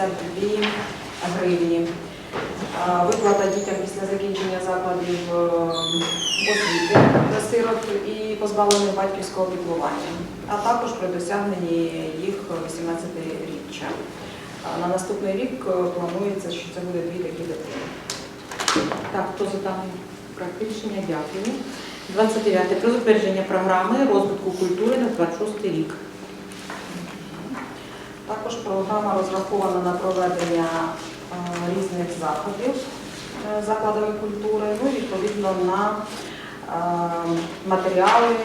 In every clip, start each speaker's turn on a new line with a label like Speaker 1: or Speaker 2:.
Speaker 1: 52 гривні. Виплата дітям після закінчення закладів е, освіти для сирот і позбавлених батьківського піклування, а також при досягненні їх 18-річчя. На наступний рік е, планується, що це буде дві такі дитини.
Speaker 2: Так, хто за даний проект рішення? Дякую. 29. Про затвердження програми розвитку культури на 26 рік.
Speaker 1: Також програма розрахована на проведення е, різних заходів е, закладами культури, ну і відповідно на е, матеріали,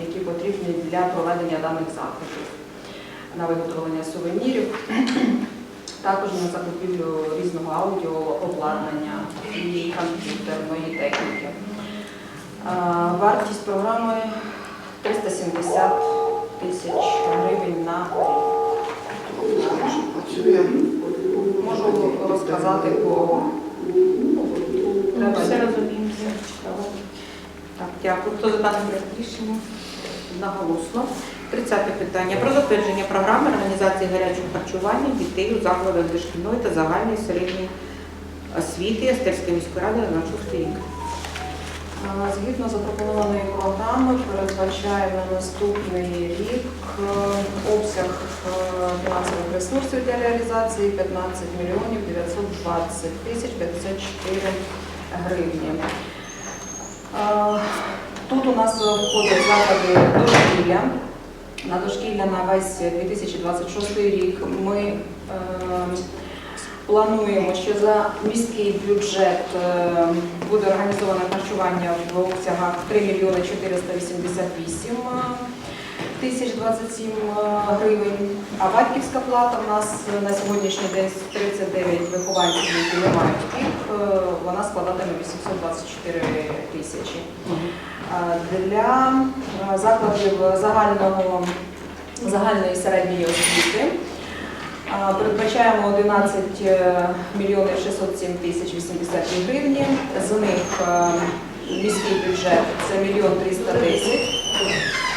Speaker 1: які потрібні для проведення даних заходів, на виготовлення сувенірів, також на закупівлю різного аудіообладнання і комп'ютерної техніки. Вартість програми 370 тисяч гривень на рік. Можу розказати по треба.
Speaker 2: Все розуміємо. все. Так, дякую. Хто за даний проект рішення? Одноголосно. 30 питання. Про затвердження програми організації гарячого харчування дітей у закладах дошкільної та загальної середньої освіти Астерської міської ради на 26 рік.
Speaker 1: Згідно запропонованої програми передбачає на наступний рік е, обсяг е, фінансових ресурсів для реалізації 15 мільйонів 920 тисяч 54 гривні. Е, Тут у нас входять заклади дошкілля. На дошкілля на весь 2026 рік ми плануємо, що за міський бюджет е, буде організоване харчування в обсягах 3 мільйони 488 тисяч 27 гривень. А батьківська плата у нас на сьогоднішній день 39 вихованців, які не мають е, вона складатиме 824 тисячі. Е, Для е, закладів загального, загальної середньої освіти е, передбачаємо 11 е, мільйонів 607 тисяч 82 гривні. З них е, міський бюджет це мільйон 310.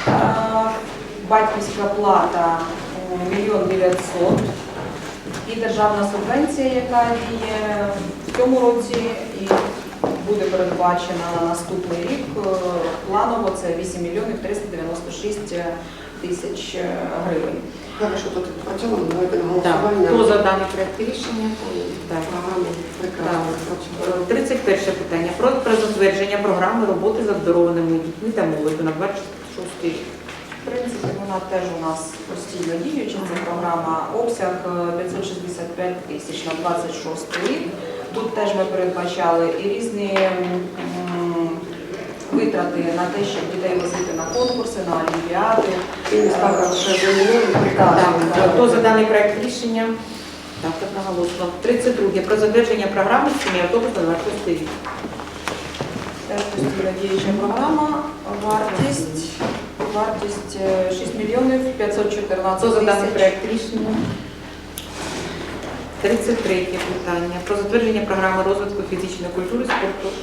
Speaker 1: Е, Батьківська плата е, мільйон 900. І державна субвенція, яка діє в цьому році і буде передбачена на наступний рік. Планово це 8 мільйонів 396 тисяч гривень.
Speaker 3: Хорошо, тут працювали, давайте на голосування.
Speaker 2: Хто за даний проект рішення? Так.
Speaker 3: Програму прекрасно працювали.
Speaker 2: 31 питання. Про, про затвердження програми роботи з обдарованими дітьми та молоддю на 26 рік.
Speaker 1: В принципі, вона теж у нас постійно діюча. Це програма обсяг е, 565 тисяч на 26 рік. Тут теж ми передбачали і різні витрати на те, щоб дітей возити на конкурси, на олімпіади. Так, так.
Speaker 2: Хто за даний проект рішення? Так, одноголосно. 32. Про затвердження програми сім'ї автобус на 26 рік.
Speaker 1: Діюча програма. Вартість, вартість е, 6 мільйонів 514
Speaker 2: Хто за даний проект рішення? 33 питання. Про затвердження програми розвитку фізичної культури, спорту,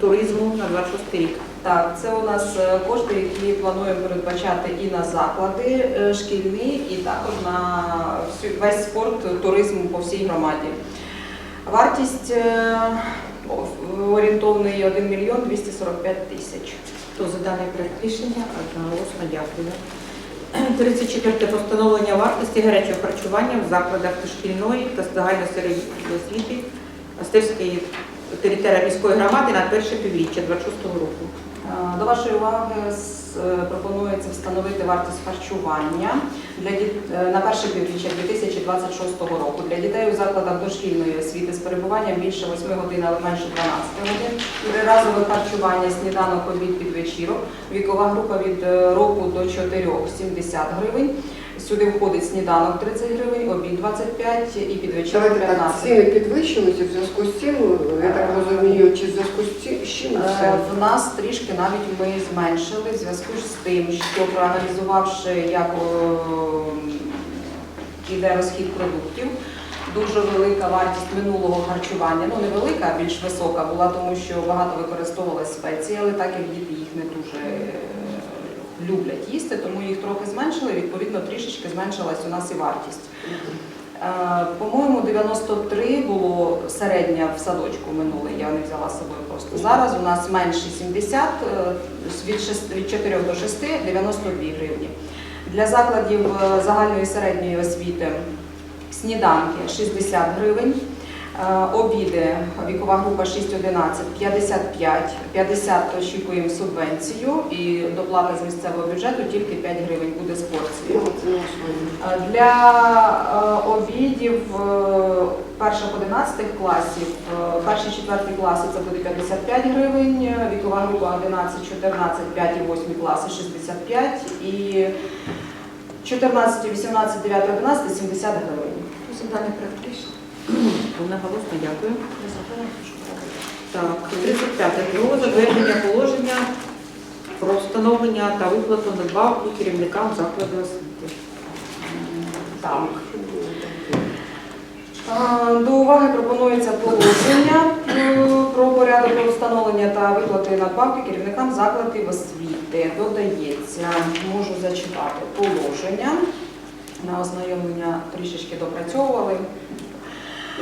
Speaker 2: туризму на 26 рік.
Speaker 1: Так, це у нас е, кошти, які плануємо передбачати і на заклади е, шкільні, і також на весь спорт, туризм по всій громаді. Вартість е, орієнтовної 1 мільйон 245 тисяч.
Speaker 2: Хто за даний проект рішення? Одноголосно дякую. 34. Про встановлення вартості гарячого харчування в закладах дошкільної та загальної середньої освіти Остерської території міської громади на перше півріччя 26 року.
Speaker 1: Е, До вашої уваги е, пропонується встановити вартість харчування для діт- е, на перше півріччя 2026 року для дітей у закладах дошкільної освіти з перебуванням більше 8 годин, але менше 12 годин. Триразове харчування, сніданок, обід під вечірок. Вікова група від року до 4 – 70 гривень. Сюди входить сніданок 30 гривень, обід 25 і під вечірок
Speaker 3: Давайте так, ціни підвищилися в зв'язку з цим, я так розумію, чи в зв'язку з чим
Speaker 1: Е. В нас трішки навіть ми зменшили в зв'язку з тим, що проаналізувавши, як е, йде розхід продуктів, дуже велика вартість минулого харчування. Ну не велика, а більш висока була, тому що багато використовувалися спеції, але так як діти їх не дуже е, люблять їсти, тому їх трохи зменшили. Відповідно, трішечки зменшилась у нас і вартість. Е, По-моєму, 93 було середня в садочку минуле, я не взяла з собою просто. Зараз у нас менше 70, е, від, 6, від 4 до 6 – 92 гривні. Для закладів е, загальної середньої освіти сніданки 60 гривень, обіди, вікова група 6-11 55, 50 очікуємо субвенцію і доплата з місцевого бюджету тільки 5 гривень буде з
Speaker 3: це основі.
Speaker 1: Е, Для е, обідів е, перших 11 класів, е, перші четверті класи це буде 55 гривень, е, вікова група 11, 14, 5 і 8 класи 65 і 14, 18, 9, 11 70 гривень.
Speaker 2: Даний проект рішення? Одноголосно дякую. Так, 35. Про затвердження положення про встановлення та виплату надбавки керівникам закладу освіти.
Speaker 1: Так. До уваги пропонується положення е, про порядок про встановлення та виплати надбавки керівникам закладів освіти. Додається, можу зачитати положення. На ознайомлення трішечки допрацьовували.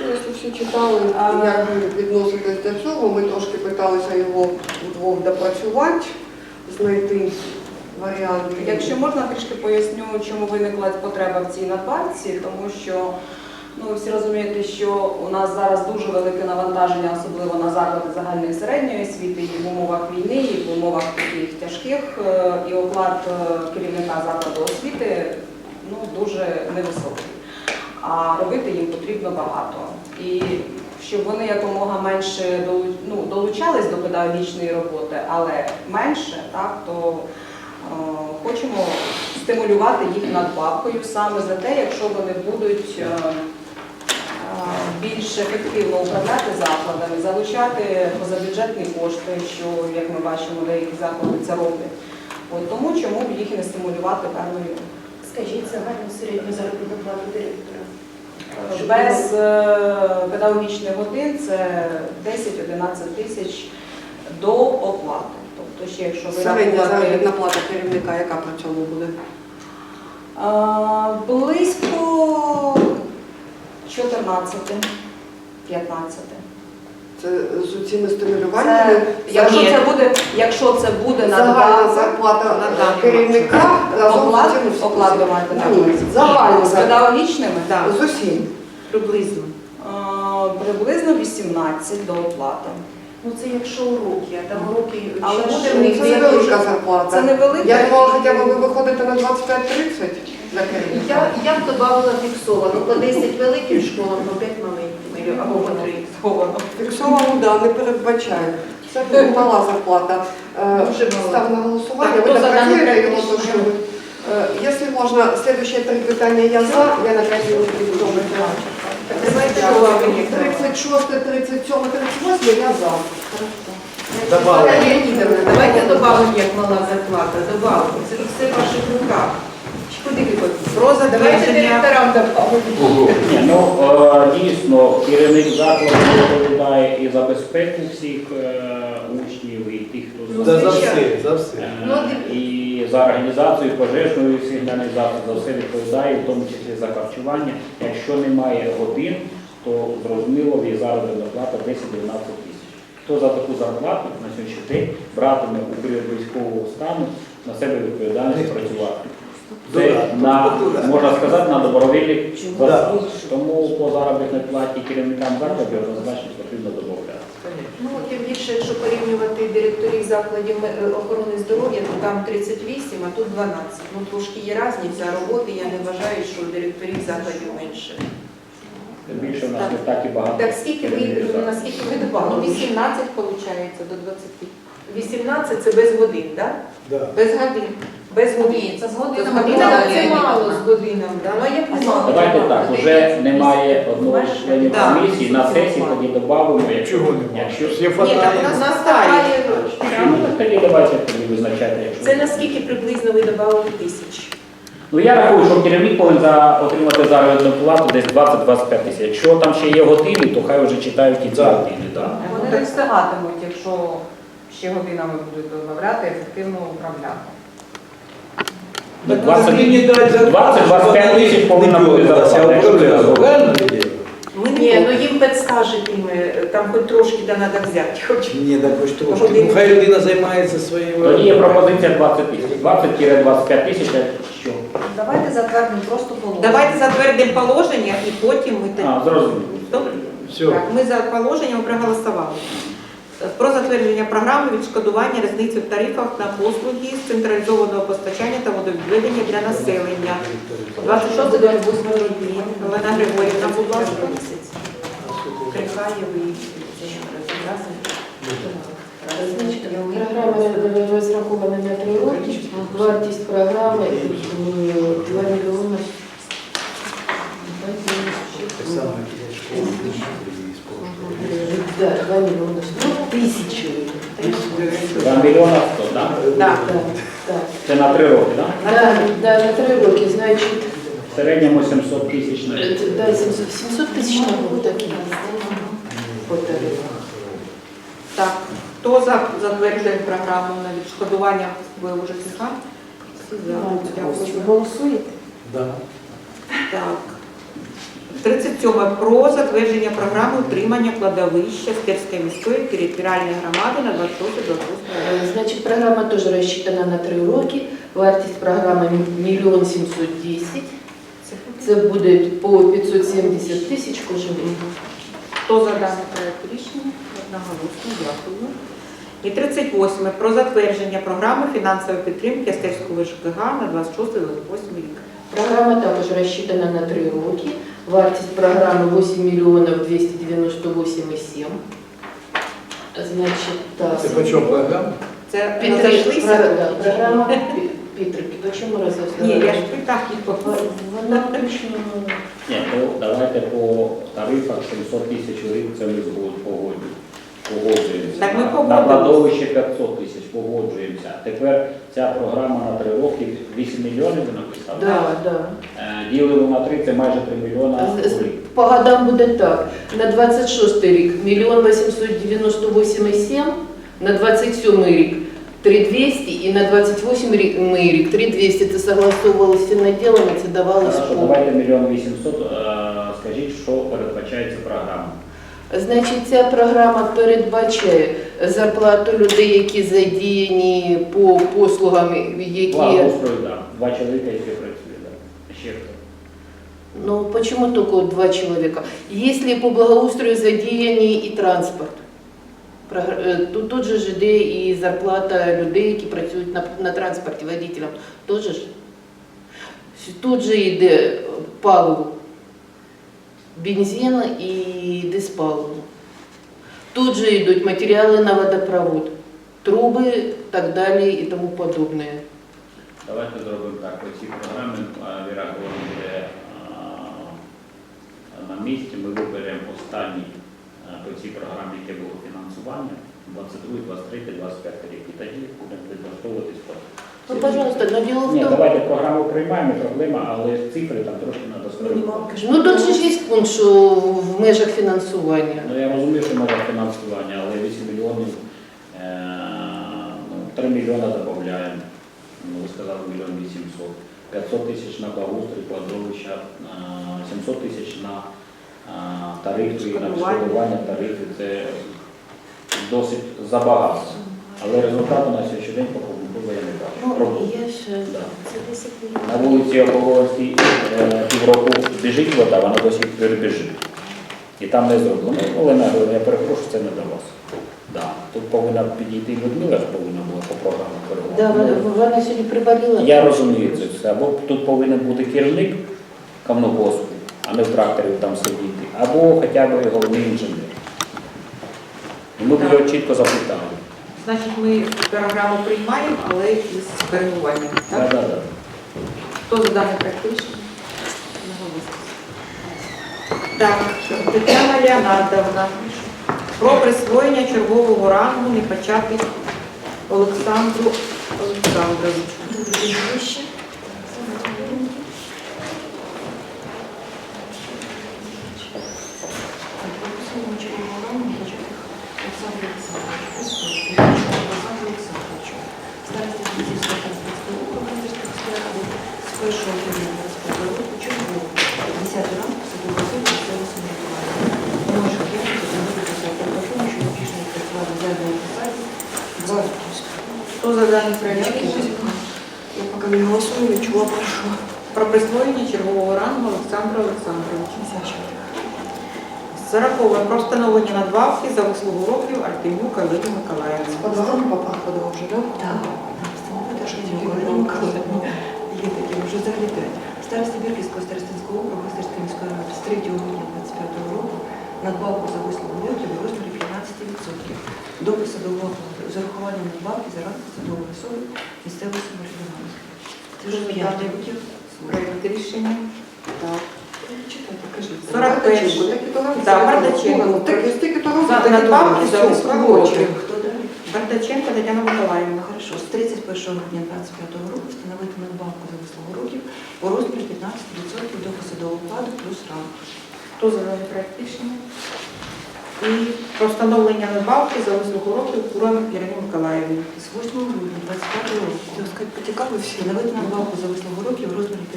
Speaker 3: Ну, Якщо всі читали,
Speaker 1: А.
Speaker 3: як ви відноситесь до цього, ми трошки питалися його вдвох допрацювати, знайти варіанти.
Speaker 1: Якщо можна, трішки поясню, чому виникла потреба в цій надбавці, тому що ну, ви всі розумієте, що у нас зараз дуже велике навантаження, особливо на заклади загальної середньої освіти, і в умовах війни, і в умовах таких тяжких, е, і оклад е, керівника закладу освіти ну, дуже невисокий. А робити їм потрібно багато. І щоб вони якомога менше ну, долучались до педагогічної роботи, але менше, так, то Е, Хочемо стимулювати їх надбавкою саме за те, якщо вони будуть е, е, більш ефективно управляти закладами, залучати позабюджетні кошти, що, як ми бачимо, деякі заклади це роблять. От тому чому б їх не стимулювати певною
Speaker 4: Скажіть загальну середню заробітну плату директора.
Speaker 1: Е, без е, педагогічних годин це 10-11 тисяч до оплати. Тобто ще якщо ви
Speaker 3: Середня
Speaker 1: рахувати-
Speaker 3: заробітна плата керівника, яка при цьому буде?
Speaker 1: А, Близько 14, 15.
Speaker 3: Це з цими стимулюваннями.
Speaker 1: Це, якщо це буде, якщо це буде
Speaker 3: Загальна зарплата
Speaker 2: На
Speaker 3: керівника
Speaker 1: оклад,
Speaker 3: з цим
Speaker 1: оклад ви маєте на
Speaker 3: Ні,
Speaker 1: увазі.
Speaker 3: загальна
Speaker 1: з педагогічними
Speaker 2: Так,
Speaker 3: З усім.
Speaker 2: приблизно.
Speaker 1: а, приблизно 18 до оплати.
Speaker 4: Ну це якщо уроки, а там уроки
Speaker 1: Але
Speaker 4: буде в них
Speaker 3: невелика зарплата.
Speaker 1: Це невелика.
Speaker 3: Я думала, хоча б ви виходите на 25-30 для керівника.
Speaker 4: Я, я б додавала фіксовано по 10 великим школам, по 5 маленьким або по 3.
Speaker 1: Сховано.
Speaker 3: Фіксовану, да, не передбачаю. Це дуже мала зарплата. Е,
Speaker 4: Дуже мала.
Speaker 3: Став на голосування.
Speaker 2: Так,
Speaker 3: Ви
Speaker 2: хто за
Speaker 3: його, то що ви? Е, Якщо можна, слідуючі три питання я за, я на 5 минут відомити.
Speaker 4: Давайте
Speaker 3: Дякую.
Speaker 4: добавимо.
Speaker 3: 36, 37, 38 я за.
Speaker 4: Наталя Леонідовна, давайте додамо, як мала зарплата, додамо. Це все в ваших руках. Чи Куди ви хочете?
Speaker 2: Про
Speaker 4: Давайте
Speaker 2: затвердження
Speaker 4: директорам додамо.
Speaker 5: Ні, ну е, дійсно керівник закладу відповідає і за безпеку всіх е, учнів, і тих, хто
Speaker 4: Ну,
Speaker 5: за,
Speaker 6: За, за все, за все.
Speaker 5: е,
Speaker 4: Ну, див-
Speaker 5: і за організацію пожежної сигналізації, за все відповідає, в тому числі за харчування. Якщо немає годин, то зрозуміло її заробітна плата 10-12 тисяч. Хто за таку зарплату на сьогоднішній день братиме у період військового стану на себе відповідальність працювати? Це на можна сказати на добровільних
Speaker 6: Да.
Speaker 5: засадах. Тому по заробітній платі керівникам закладів однозначно потрібно додати.
Speaker 4: Ну, тим більше, якщо порівнювати директорів закладів е, охорони здоров'я, то там 38, а тут 12. Ну, трошки є різниця роботи, я не вважаю, що директорів закладів менше.
Speaker 5: Тим більше в нас не так і багато.
Speaker 4: Так скільки ви, наскільки ви
Speaker 2: Ну,
Speaker 4: добавили?
Speaker 2: 18 виходить до 20.
Speaker 4: 18 це без годин, так?
Speaker 6: Да.
Speaker 2: Без годин.
Speaker 4: Без годин.
Speaker 2: Ні, це з годинами.
Speaker 4: годинами це мало з годинами, да? ну як?
Speaker 5: Давайте так, вже немає одного з членів
Speaker 2: Да.
Speaker 5: комісії, на сесії тоді додамо, якщо,
Speaker 6: Чого немає?
Speaker 5: якщо
Speaker 6: Є
Speaker 4: Ні, так у
Speaker 6: фаталі.
Speaker 2: нас
Speaker 4: настає.
Speaker 5: Ну, так тоді давайте тоді визначати, якщо.
Speaker 4: Це наскільки приблизно ви додали тисяч?
Speaker 5: Ну я рахую, що керівник повинен за, отримати заробітну плату десь 20-25 тисяч. Якщо там ще є години, то хай вже читають і ці
Speaker 6: Да.
Speaker 5: години. Да.
Speaker 1: Вони не встигатимуть, якщо ще годинами будуть додавати, ефективно управляти.
Speaker 5: Ну,
Speaker 6: Так
Speaker 5: 20
Speaker 6: мені дать зарплату,
Speaker 5: 20-25
Speaker 6: щоб
Speaker 5: тисяч
Speaker 6: вони
Speaker 5: повинна
Speaker 6: не
Speaker 5: бути
Speaker 6: дергались,
Speaker 5: зарплата, якщо
Speaker 6: Правильно
Speaker 4: Ми
Speaker 2: Ні,
Speaker 4: ну їм педстажик їм, е, там хоч трошки да треба взяти. Хоч.
Speaker 6: Ні, так хоч трошки. Ну, хай людина займається своїми...
Speaker 5: Тоді є пропозиція 20 тисяч. 20-25 тисяч, а що?
Speaker 1: Давайте затвердимо просто положення.
Speaker 2: Давайте затвердимо положення і потім ми те-
Speaker 5: А, зрозуміло.
Speaker 2: Добре?
Speaker 6: Все.
Speaker 2: Так, ми за положенням проголосували. Про затвердження програми відшкодування різниці в тарифах на послуги з централізованого постачання та водовідведення для населення. 26 до 28 років. Олена Григорівна, будь ласка.
Speaker 7: Значить, Програма розрахована на три роки. Вартість програми м, 2 мільйони. Да, 2 мільйони 100 тисячі.
Speaker 5: 2 мільйона 100, так?
Speaker 2: Так.
Speaker 7: Так, так.
Speaker 5: Це на 3 роки, так?
Speaker 7: Да, да, на три роки, значить,
Speaker 5: В середньому 700 тисяч на рік.
Speaker 7: е, да, 700 700 тисяч на год такі. По.
Speaker 2: Так, хто за затверджує програму на відшкодування? Всі за. Дякую.
Speaker 7: Голосуєте?
Speaker 6: Да.
Speaker 2: Так. 37. Про затвердження програми утримання кладовища Стерської міської територіальної громади на 26-28 роки.
Speaker 7: Е, Значить, програма теж розчитана на три роки. Вартість програми 1 мільйон 710. Це буде по 570 тисяч кожен рік.
Speaker 2: Хто за даний проект рішення? Одноголосно, дякую. І 38. Про затвердження програми фінансової підтримки Стерського ЖКГ на 26-28 рік.
Speaker 7: Програма також розчитана на три роки. Вартість програми 8 мільйонів 298,7. Значить, так.
Speaker 6: Це по чому програма?
Speaker 2: Це розійшлися?
Speaker 7: да, програма пі- підтримки. Почему розійшлися?
Speaker 2: Ні, я ж так їх
Speaker 7: Вона включена.
Speaker 5: Ні, то давайте по тарифах 700 тисяч рік, це ми згод- погоджуємо. Погоджуємося.
Speaker 2: Так ми
Speaker 5: На-
Speaker 2: погодились.
Speaker 5: На кладовище 500 тисяч погоджуємося. Тепер ця програма на 3 роки 8 мільйонів ви написали?
Speaker 7: Да, да.
Speaker 5: Е, Ділимо на 3, це майже 3 мільйона.
Speaker 7: По годам буде так. На 26 рік мільйон 898,7, на 27 рік 3200 і на 28 рік, рік 3200. Це согласовувалося з фіноділами, це по...
Speaker 5: давайте мільйон 800, е, скажіть, що програма.
Speaker 7: Значить, ця програма передбачає зарплату людей, які задіяні по послугам, які...
Speaker 5: Благоустрою, так. Два чоловіка, які працюють, так. Ще хто?
Speaker 7: Ну, почему только два человека? Если по благоустрою задіяні і транспорт. Програ- е, Тут, тут же ж іде і зарплата людей, які працюють на, на транспорті, водителям. Тут же ж. Тут же йде паливо, бензин і диспаливо. Тут же йдуть матеріали на водопровод, труби, так далі і тому подобне.
Speaker 5: Давайте зробимо так. Програмі а, Віра буде на місці. Ми виберемо останній по цій програмі, яке було фінансування, 22, 23, 25 рік. І тоді будемо відлаштовуватись
Speaker 7: Ну, пожалуйста, но дело в
Speaker 5: Ні,
Speaker 7: тому,
Speaker 5: давайте програму приймаємо, проблема, але цифри там трошки треба скоригувати.
Speaker 7: ну тут же ж є пункт, що в межах фінансування.
Speaker 5: Ну я розумію, що може фінансування, але 8 мільйонів, е, ну, 3 мільйони додаємо. Ну, ви сказали мільйон 800. 500 тисяч на благоустрій, кладовища, е, 700 тисяч на е, тарифи, на
Speaker 2: Відшкодування.
Speaker 5: тарифи. Це досить забагато. Але результату на сьогоднішній день по
Speaker 7: ще це 10
Speaker 5: На вулиці Ополонській е, півроку біжить вода, вона досі біжить. І там не зроблено. Ну, Олена Григорівна, я перепрошую, це не до вас. Да. Тут повинна підійти Людмила, ж повинна була по програмі
Speaker 7: Да,
Speaker 5: переговорити.
Speaker 7: вона, вона сьогодні приболіла.
Speaker 5: Я розумію це все. Або тут повинен бути керівник камногоспу, а не в тракторі там сидіти, або хоча б головний інженер. І ми б його чітко запитали.
Speaker 2: Значить, ми програму приймаємо, але із коригуванням.
Speaker 5: Так,
Speaker 2: Так?
Speaker 5: так, так.
Speaker 2: Хто за дане проект. Так, Тетяна Леонардовна. Про присвоєння чергового рангу непочатих Олександру Олександровичу.
Speaker 8: Старості Київського Конституційного округу міської ради з 1 грудня 25 року чергово 10 ранку садового суду місцевого самоврядування. У межах якості зробити такому, що успішно відпрацювали зайвої посаді два роки.
Speaker 2: Хто за даний проект?
Speaker 3: Я поки не голосую, не чула про що.
Speaker 2: Про присвоєння чергового рангу Олександра Олександровича. Сорокове про встановлення надбавки за вислугу років Артемюк Олегі Миколаївні.
Speaker 3: Подарунок папа ходила вже, так?
Speaker 8: Встановити Артемюк Олені Миколаївні. Є такі, вже взагалі п'ять. Старості Бірківського старостинського округу Стерської міської ради з 3 грудня 25 року надбавку за вислугу років у розмірі 15% до посадового з урахуванням надбавки за ранку посадової особи місцевого самоврядування. Це вже п'ятий
Speaker 2: рішення. Так.
Speaker 8: Читайте, кажіть.
Speaker 2: 41.
Speaker 3: Такі
Speaker 2: Бардаченко.
Speaker 3: Стільки то
Speaker 2: надбавки за років. Бардаченко Тетяна Миколаївна.
Speaker 8: Хорошо, з 31 грудня 25 року встановити надбавку за вислугу років у розмірі 15% до посадового вкладу плюс рамки.
Speaker 2: Хто за даний проект рішення? І про встановлення надбавки за вислугу років Курові Ірині Миколаївні.
Speaker 8: З 8 грудня 25 року
Speaker 3: Потікали всі.
Speaker 8: встановити надбавку за вислугу років у розмірі 15%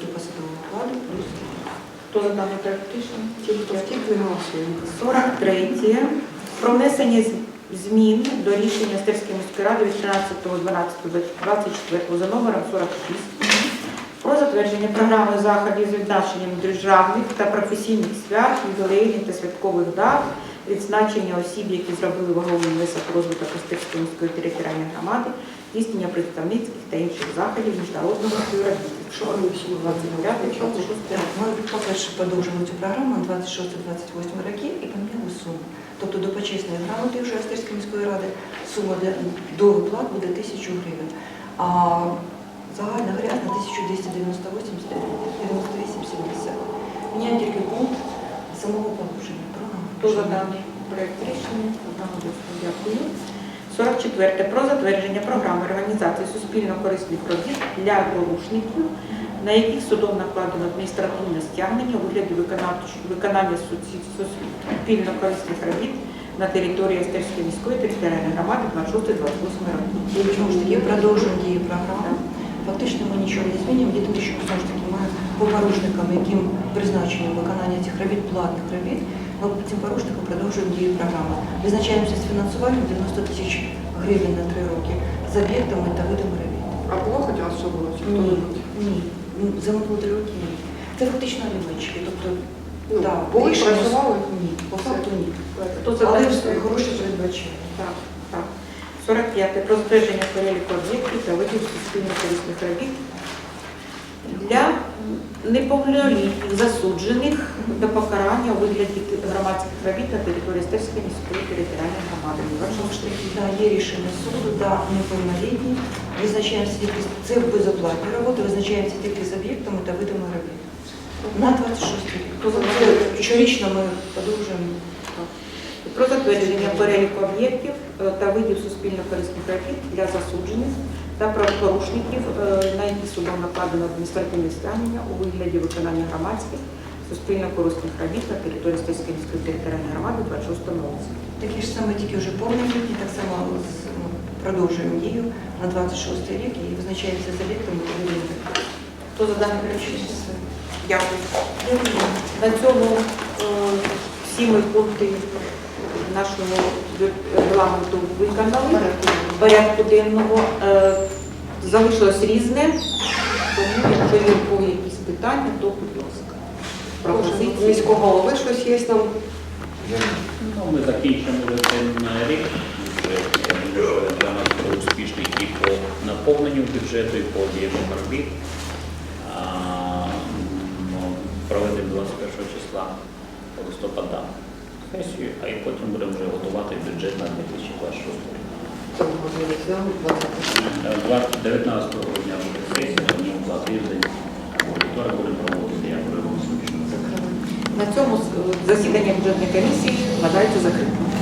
Speaker 8: до посадового окладу плюс.
Speaker 2: Хто за даний проект рішення?
Speaker 3: Ті, хто втік, не
Speaker 2: 43. Про внесення змін до рішення Стерської міської ради від 13.12.24 за номером 46 про затвердження програми заходів з відзначенням державних та професійних свят, ювілейних та святкових дат, відзначення осіб, які зробили ваговий внесок розвиток Стерської міської територіальної громади, здійснення представницьких та інших заходів міжнародного співробітництва.
Speaker 3: Що вони всі
Speaker 2: 25 26
Speaker 8: Ми, по-перше, продовжимо цю програму на 26-28 роки і поміняли суму. Тобто до почесної грамоти вже Астерської міської ради сума до виплат буде 1000 гривень. А загальна грязна 1298,70. Міняємо тільки пункт самого положення.
Speaker 2: Хто за даний проект рішення? Дякую. 44. Про затвердження програми організації суспільно-корисних робіт для порушників, на яких судом накладено адміністративне стягнення у вигляді виконання суспільно-корисних робіт на території Естерської міської територіальної громади 26-28 років.
Speaker 8: Знову ж таки продовжуємо дії програми. Фактично ми нічого не змінюємо, тому що знову ж таки ми по порушникам, яким призначено виконання цих робіт, платних робіт, цим порушникам продовжуємо дію програми. Визначаємося з фінансуванням 90 тисяч гривень на три роки з об'єктами та видами робіт.
Speaker 3: А було хоч раз, що було? Чи
Speaker 8: Ні, ні. Ну, За минулі три роки ні. Це фактично аліменщики, тобто
Speaker 3: Ну,
Speaker 8: так,
Speaker 3: були, працювали?
Speaker 8: Ні, по факту ні. Але гроші передбачають.
Speaker 2: Так, так. 45. Про збереження переліку об'єктів та видів суспільно-корисних робіт для неповнолітніх засуджених до покарання у вигляді громадських робіт на території Стерської міської територіальної громади.
Speaker 8: Да, є рішення суду, да, неповнолітні. Визначаємося тільки це безоплатні роботи, визначаємося тільки з об'єктами та видами робіт. На 26 рік. Тобто щорічно ми подовжуємо.
Speaker 2: Про затвердження переліку об'єктів е, та видів суспільно-корисних робіт для засуджених та правопорушників, е, на які судом накладено адміністративне стягнення у вигляді виконання громадських суспільно-корисних робіт на території Стецької міської територіальної громади 26 році.
Speaker 8: Такі ж саме, тільки вже повнолітні, так само ну, продовжуємо дію на 26 рік і визначаємося з об'єктами та.
Speaker 2: Хто за дане перечислення? Дякую.
Speaker 8: Дякую.
Speaker 2: На цьому е, всі ми пункти нашого регламенту виконали. Порядку денного Е, залишилось різне, тому якщо є якісь питання, то будь ласка. Пропозиції.
Speaker 3: Міського голови щось є там.
Speaker 5: Ну, ми закінчимо вже рік. Для нас буде успішний і по наповненню бюджету, і по об'єму робіт. Ну, Проведемо 21 числа листопада сесію, а і потім будемо вже готувати бюджет на 2026 рік.
Speaker 3: Це було здається, 20.
Speaker 5: Е, 20 19 грудня буде сесія, тому за тиждень або вівторок будемо проводити, я вже розумію.
Speaker 2: На цьому засідання бюджетної комісії вважається закритим.